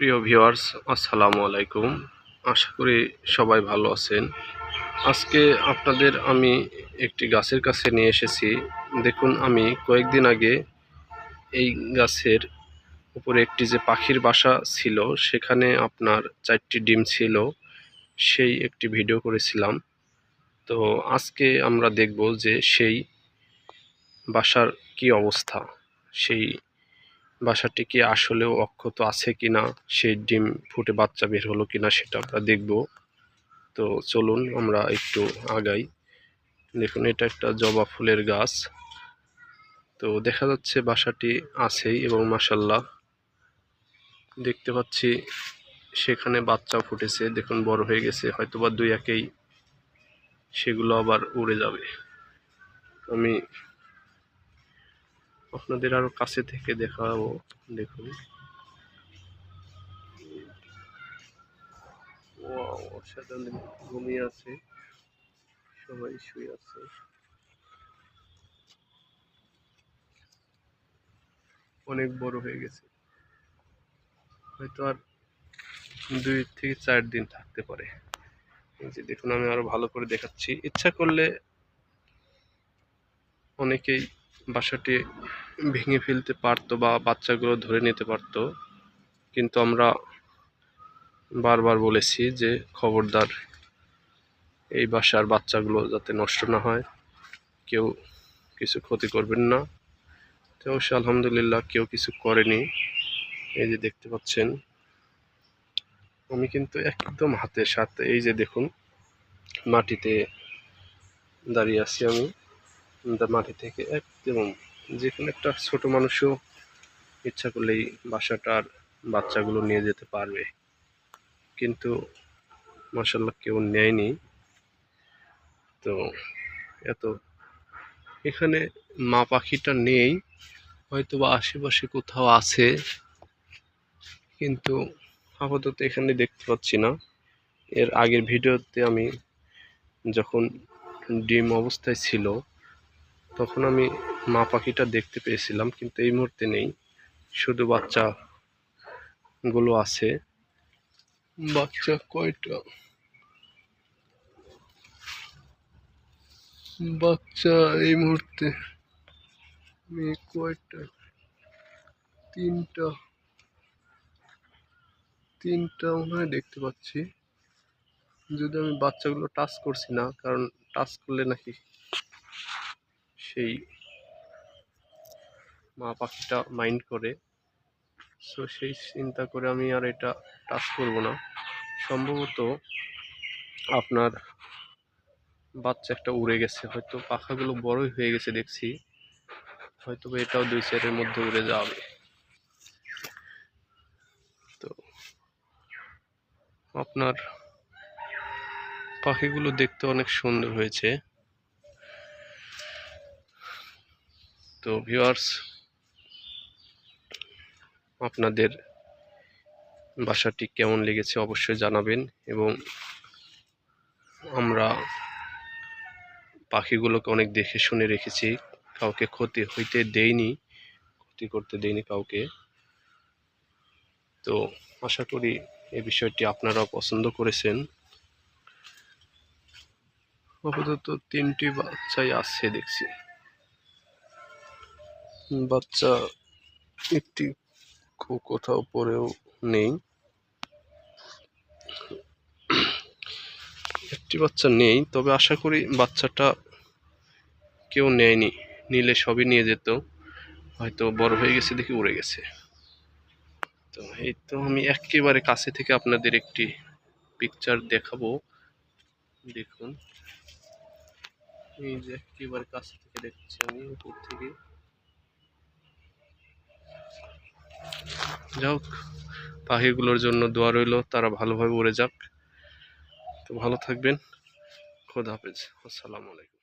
প্রিয় ভিউয়ার্স, আসসালামু আলাইকুম। আশা করি সবাই ভালো আছেন। আজকে আপনাদের আমি একটি গাছের কাছে নিয়ে এসেছি। দেখুন, আমি কয়েকদিন আগে এই গাছের উপরে একটি যে পাখির বাসা ছিল, সেখানে আপনার চারটি ডিম ছিল, সেই একটি ভিডিও করেছিলাম। তো আজকে আমরা দেখব যে সেই বাসার কি অবস্থা, সেই বাসাটি কি আসলেও অক্ষত আছে কিনা, সেই ডিম ফুটে বাচ্চা বের হলো কিনা সেটা আমরা দেখব। তো চলুন আমরা একটু আগাই। দেখুন, এটা একটা জবা ফুলের গাছ। তো দেখা যাচ্ছে বাসাটি আছেই এবং মাসাল্লাহ দেখতে পাচ্ছি সেখানে বাচ্চা ফুটেছে। দেখুন, বড় হয়ে গেছে। হয়তোবা দুই একেই সেগুলো আবার উড়ে যাবে। আমি আপনাদের আরও কাছে থেকে দেখাবো, দেখুন। ঘুমিয়ে আছে। সবাই শুয়ে আছে। অনেক বড় হয়ে গেছে। হয়তো আর দুই থেকে চার দিন থাকতে পারে। যে দেখুন, আমি আরও ভালো করে দেখাচ্ছি। ইচ্ছা করলে অনেকেই বাসাটি ভেঙে ফেলতে পারতো বা বাচ্চাগুলো ধরে নিতে পারতো। কিন্তু আমরা বারবার বলেছি যে খবরদার এই বাসার বাচ্চাগুলো যাতে নষ্ট না হয়, কেউ কিছু ক্ষতি করবেন না। তো অবশ্য আলহামদুলিল্লাহ কেউ কিছু করেনি। এই যে দেখতে পাচ্ছেন, আমি কিন্তু একদম হাতের সাথে এই যে দেখুন, মাটিতে দাঁড়িয়ে আছি আমি। মাটি থেকে একদম যে কোনো একটা ছোট মানুষও ইচ্ছা করলেই বাসাটার বাচ্চাগুলো নিয়ে যেতে পারবে। কিন্তু মাসাল্লাহ কেউ নেয়নি। তো এত এখানে মা পাখিটা নেই হয়তো বা আশেপাশে কোথাও আছে, কিন্তু আপাতত এখানে দেখতে পাচ্ছি না। এর আগের ভিডিওতে আমি যখন ডিম অবস্থায় ছিল তখন আমি মা পাখিটা দেখতে পেয়েছিলাম, কিন্তু এই মুহূর্তে নেই। শুধু বাচ্চা গুলো আছে। বাচ্চা কয়টা? বাচ্চা এই মুহূর্তে মেয়ে কয়টা? তিনটা। তিনটা মনে দেখতে পাচ্ছি। যদি আমি বাচ্চাগুলো টাচ করছি না, কারণ টাচ করলে নাকি সেই মা পাখিটা মাইন্ড করে। সো সেই চিন্তা করে আমি আর এটা টাচ করব না। সম্ভবত আপনার বাচ্চা একটা উড়ে গেছে। হয়তো পাখাগুলো বড়ই হয়ে গেছে দেখছি। হয়তো এটাও দুই চারের মধ্যে উড়ে যাবে। তো আপনার পাখিগুলো দেখতে অনেক সুন্দর হয়েছে। তো ভিউয়ার্স আপনাদের বাসাটি কেমন লেগেছে অবশ্যই জানাবেন এবং আমরা পাখিগুলোকে অনেক দেখে শুনে রেখেছি। কাউকে ক্ষতি হইতে দেইনি, ক্ষতি করতে দেইনি কাউকে। তো আশা করি এই বিষয়টি আপনারাও পছন্দ করেছেন। আপাতত তিনটি বাচ্চাই আসছে দেখছি। বাচ্চা একটি কোথাও পরেও নেই। একটি বাচ্চা নেই, তবে আশা করি বাচ্চাটা কেউ নেয়নি। নিলে সবই নিয়ে যেত। হয়তো বড় হয়ে গেছে দেখি উড়ে গেছে। তো এই তো আমি একেবারে কাছে থেকে আপনাদের একটি পিকচার দেখাবো। দেখুন। এই যে একেবারে কাছে থেকে দেখছি আমি উপর থেকে। যাক, পাখিগুলোর জন্য দোয়া রইল, তারা ভালোভাবে উড়ে যাক। তো ভালো থাকবেন। খোদা হাফেজ। আসসালামু আলাইকুম।